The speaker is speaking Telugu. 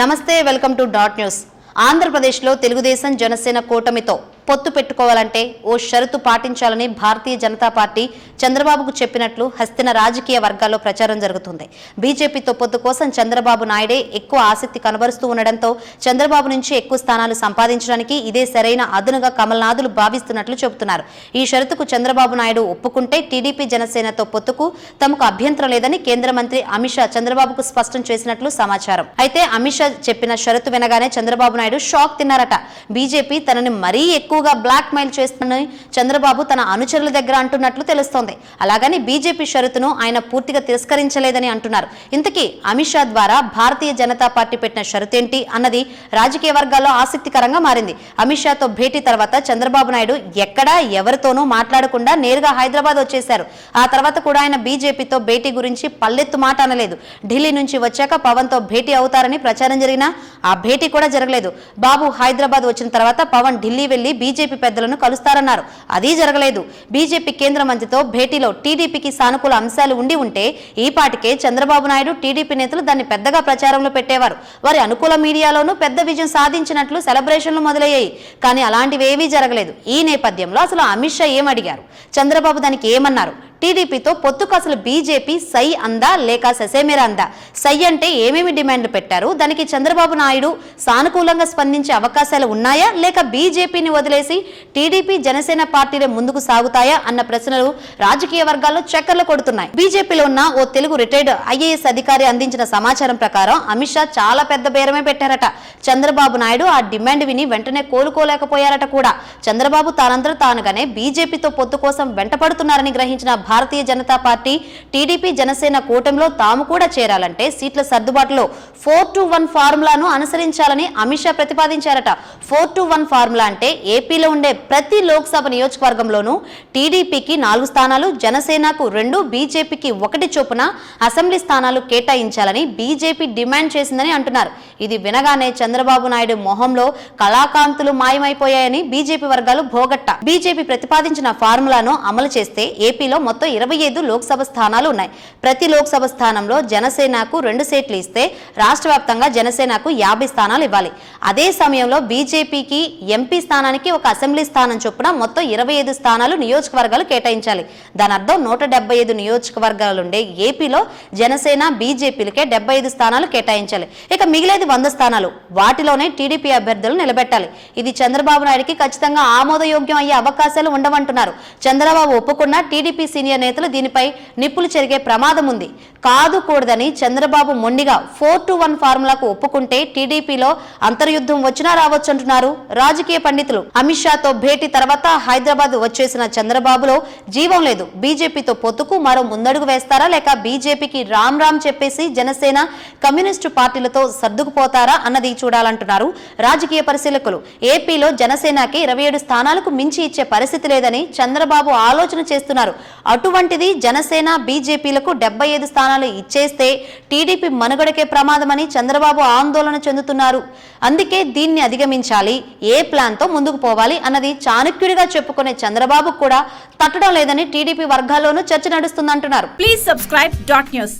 నమస్తే వెల్కమ్ టు డాట్ న్యూస్. ఆంధ్రప్రదేశ్లో తెలుగుదేశం జనసేన కూటమితో పొత్తు పెట్టుకోవాలంటే ఓ షరతు పాటించాలని భారతీయ జనతా పార్టీ చంద్రబాబుకు చెప్పినట్లు హస్తిన రాజకీయ వర్గాల్లో ప్రచారం జరుగుతుంది. బీజేపీతో పొత్తు కోసం చంద్రబాబు నాయుడే ఎక్కువ ఆసక్తి కనబరుస్తూ ఉండడంతో చంద్రబాబు నుంచి ఎక్కువ స్థానాలు సంపాదించడానికి ఇదే సరైన అదునుగా కమల్నాథులు భావిస్తున్నట్లు చెబుతున్నారు. ఈ షరతుకు చంద్రబాబు నాయుడు ఒప్పుకుంటే టీడీపీ జనసేనతో పొత్తుకు తమకు అభ్యంతరం లేదని కేంద్ర మంత్రి అమిత్ షా చంద్రబాబుకు స్పష్టం చేసినట్లు సమాచారం. అయితే అమిత్ షా చెప్పిన షరతు వినగానే చంద్రబాబు నాయుడు షాక్ తిన్నారట. బీజేపీ తనని మరీ ఎక్కువ ఎక్కువగా బ్లాక్ మెయిల్ చేస్తుందని చంద్రబాబు తన అనుచరుల దగ్గర అంటున్నట్లు తెలుస్తోంది. అలాగని బీజేపీ షరతును ఆయన పూర్తిగా తిరస్కరించలేదని అంటున్నారు. ఇంతకీ అమిత్ షా ద్వారా భారతీయ జనతా పార్టీ పెట్టిన షరతేంటి అన్నది రాజకీయ వర్గాల్లో ఆసక్తికరంగా మారింది. అమిత్ షాతో భేటీ తర్వాత చంద్రబాబు నాయుడు ఎక్కడా ఎవరితోనూ మాట్లాడకుండా నేరుగా హైదరాబాద్ వచ్చేశారు. ఆ తర్వాత కూడా ఆయన బీజేపీతో భేటీ గురించి పల్లెత్తు మాట అనలేదు. ఢిల్లీ నుంచి వచ్చాక పవన్తో భేటీ అవుతారని ప్రచారం జరిగినా ఆ భేటీ కూడా జరగలేదు. బాబు హైదరాబాద్ వచ్చిన తర్వాత పవన్ ఢిల్లీ వెళ్ళి బీజేపీ పెద్దలను కలుస్తారన్నారు. అదీ జరగలేదు. బీజేపీ కేంద్ర మంత్రితో భేటీలో టీడీపీకి సానుకూల అంశాలు ఉండి ఉంటే ఈ పాటికే చంద్రబాబు నాయుడు టీడీపీ నేతలు దాన్ని పెద్దగా ప్రచారంలో పెట్టేవారు. వారి అనుకూల మీడియాలోనూ పెద్ద విజయం సాధించినట్లు సెలబ్రేషన్లు మొదలయ్యాయి. కానీ అలాంటివేవీ జరగలేదు. ఈ నేపథ్యంలో అసలు అమిత్ షా ఏమడిగారు? చంద్రబాబు దానికి ఏమన్నారు? టీడీపీతో పొత్తుకు అసలు బీజేపీ సై అందా లేక ససేమిరా అందా? సై అంటే ఏమేమి డిమాండ్లు పెట్టారు? దానికి చంద్రబాబు నాయుడు సానుకూలంగా స్పందించే అవకాశాలు ఉన్నాయా? లేక బీజేపీని వదిలేసి టీడీపీ జనసేన పార్టీలే ముందుకు సాగుతాయా? అన్న ప్రశ్నలు రాజకీయ వర్గాల్లో చక్కర్లు కొడుతున్నాయి. బీజేపీలో ఉన్న ఓ తెలుగు రిటైర్డ్ ఐఏఎస్ అధికారి అందించిన సమాచారం ప్రకారం అమిత్ షా చాలా పెద్ద బేరమే పెట్టారట. చంద్రబాబు నాయుడు ఆ డిమాండ్ విని వెంటనే కోలుకోలేకపోయారట కూడా. చంద్రబాబు తానంతట తానుగానే బీజేపీతో పొత్తు కోసం వెంటపడుతున్నారని గ్రహించిన భారతీయ జనతా పార్టీ టీడీపీ జనసేన కూటమిలో తాము కూడా చేరాలంటే సీట్ల సర్దుబాటులో ఫోర్ టు వన్ ఫార్ములాను అనుసరించాలని అమిత్ షా ప్రతిపాదించారట. ఫోర్ టు వన్ ఫార్ములా అంటే ఏపీలో ఉండే ప్రతి లోక్సభ నియోజకవర్గంలోనూ టీడీపీకి నాలుగు స్థానాలు జనసేనకు రెండు బీజేపీకి ఒకటి చొప్పున అసెంబ్లీ స్థానాలు కేటాయించాలని బీజేపీ డిమాండ్ చేసిందని అంటున్నారు. ఇది వినగానే చంద్రబాబు నాయుడు మొహంలో కళాకాంతులు మాయమైపోయాయని బీజేపీ వర్గాలు భోగట్ట. బీజేపీ ప్రతిపాదించిన ఫార్ములాను అమలు చేస్తే ఏపీలో మొత్తం ఇరవై ఐదు లోక్సభ స్థానాలు ఉన్నాయి. ప్రతి లోక్సభ స్థానంలో జనసేనకు రెండు సీట్లు ఇస్తే రాష్ట్ర వ్యాప్తంగా జనసేనకు యాభై స్థానాలు ఇవ్వాలి. అదే సమయంలో బీజేపీకి ఎంపీ స్థానానికి ఒక అసెంబ్లీ స్థానం చొప్పున మొత్తం ఇరవై ఐదు స్థానాలు నియోజకవర్గాలు కేటాయించాలి. దాని అర్థం నూట డెబ్బై ఐదు నియోజకవర్గాలుండే ఏపీలో జనసేన బీజేపీలకే డెబ్బై ఐదు స్థానాలు కేటాయించాలి. ఇక మిగిలేది వంద స్థానాలు. వాటిలోనే టీడీపీ అభ్యర్థులు నిలబెట్టాలి. ఇది చంద్రబాబు నాయుడికి ఖచ్చితంగా ఆమోదయోగ్యం అయ్యే అవకాశాలు ఉండవంటున్నారు. చంద్రబాబు ఒప్పుకున్న టీడీపీ సీనియర్ నేతలు దీనిపై నిప్పులు చెరిగే ప్రమాదం ఉంది. కాదు కూడదని చంద్రబాబు మొండిగా ఫోర్ టు వన్ ఫార్ములాకు ఒప్పుకుంటే టీడీపీలో అంతర్యుద్ధం వచ్చినా రావచ్చంటున్నారు రాజకీయ పండితులు. అమిత్ షాతో భేటీ తర్వాత హైదరాబాద్ వచ్చేసిన చంద్రబాబులో జీవం లేదు. బీజేపీతో పొత్తుకు మరో ముందడుగు వేస్తారా లేక బీజేపీకి రామ్ రామ్ చెప్పేసి జనసేన కమ్యూనిస్టు పార్టీలతో సర్దుకుపోతారా అన్నది చూడాలంటున్నారు రాజకీయ పరిశీలకులు. ఏపీలో జనసేనకి ఇరవై ఏడు స్థానాలకు మించి ఇచ్చే పరిస్థితి లేదని చంద్రబాబు ఆలోచన చేస్తున్నారు. అటువంటిది జనసేన బీజేపీలకు డెబ్బై ఐదు స్థానాలు ఇచ్చేస్తే టీడీపీ మనుగడకే ప్రమాదమని చంద్రబాబు ఆందోళన చెందుతున్నారు. అందుకే దీన్ని అధిగమించాలి. ఏ ప్లాన్తో ముందుకు పోవాలి అన్నది చాణక్యుడిగా చెప్పుకునే చంద్రబాబు కూడా తట్టడం లేదని టీడీపీ వర్గాల్లోనూ చర్చ నడుస్తుందంటున్నారు. Please subscribe dot news